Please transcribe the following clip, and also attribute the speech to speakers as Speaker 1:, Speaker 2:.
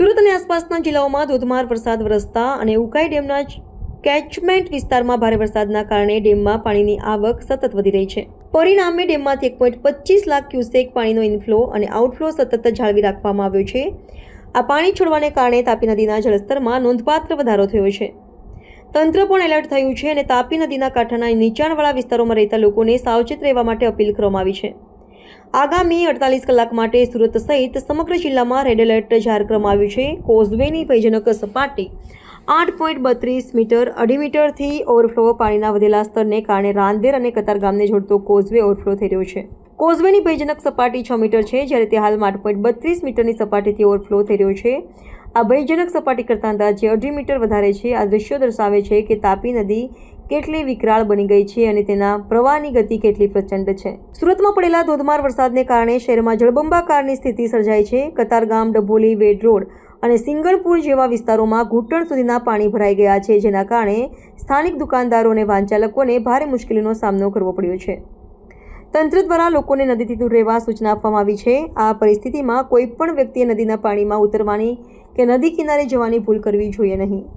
Speaker 1: સુરત અને આસપાસના જિલ્લાઓમાં ધોધમાર વરસાદ વરસતા અને ઉકાઈ ડેમના કેચમેન્ટ વિસ્તારમાં ભારે વરસાદના કારણે ડેમમાં પાણીની આવક સતત વધી રહી છે. પરિણામે ડેમમાંથી એક પોઈન્ટ પચીસ લાખ ક્યુસેક પાણીનો ઇનફ્લો અને આઉટફ્લો સતત જાળવી રાખવામાં આવ્યો છે. આ પાણી છોડવાને કારણે તાપી નદીના જળસ્તરમાં નોંધપાત્ર વધારો થયો છે. તંત્ર પણ એલર્ટ થયું છે અને તાપી નદીના કાંઠાના નીચાણવાળા વિસ્તારોમાં રહેતા લોકોને સાવચેત રહેવા માટે અપીલ કરવામાં આવી છે. આગામી અડતાલીસ કલાક માટે સુરત સહિત સમગ્ર જિલ્લામાં રેડ એલર્ટ જાહેર કરવામાં આવ્યું છે. કોઝવેની ભયજનક સપાટી આઠ પોઈન્ટ બત્રીસ મીટર અઢી મીટરથી ઓવરફ્લો પાણીના વધેલા સ્તરને કારણે રાંદેર અને કતાર ગામને જોડતો કોઝવે ઓવરફ્લો થઈ રહ્યો છે. કોઝવેની ભયજનક સપાટી છ મીટર છે, જ્યારે તે હાલમાં આઠ પોઈન્ટ બત્રીસ મીટરની સપાટીથી ઓવરફ્લો થઈ રહ્યો છે. આ ભયજનક સપાટી કરતાં અંદાજે અઢી મીટર વધારે છે. આ દ્રશ્યો દર્શાવે છે કે તાપી નદી કેટલી વિકરાળ બની ગઈ છે અને તેના પ્રવાહની ગતિ કેટલી પ્રચંડ છે. સુરતમાં પડેલા ધોધમાર વરસાદને કારણે શહેરમાં જળબંબાકારની સ્થિતિ સર્જાઈ છે. કતારગામ ડભોલી, વેડ રોડ અને સિંગણપુર જેવા વિસ્તારોમાં ઘૂંટણ સુધીના પાણી ભરાઈ ગયા છે, જેના કારણે સ્થાનિક દુકાનદારો અને વાહનચાલકોને ભારે મુશ્કેલીનો સામનો કરવો પડ્યો છે. તંત્ર દ્વારા લોકોને નદીથી દૂર રહેવા સૂચના આપવામાં આવી છે. આ પરિસ્થિતિમાં કોઈ પણ વ્યક્તિએ નદીના પાણીમાં ઉતરવાની કે નદી કિનારે જવાની ભૂલ કરવી જોઈએ નહીં.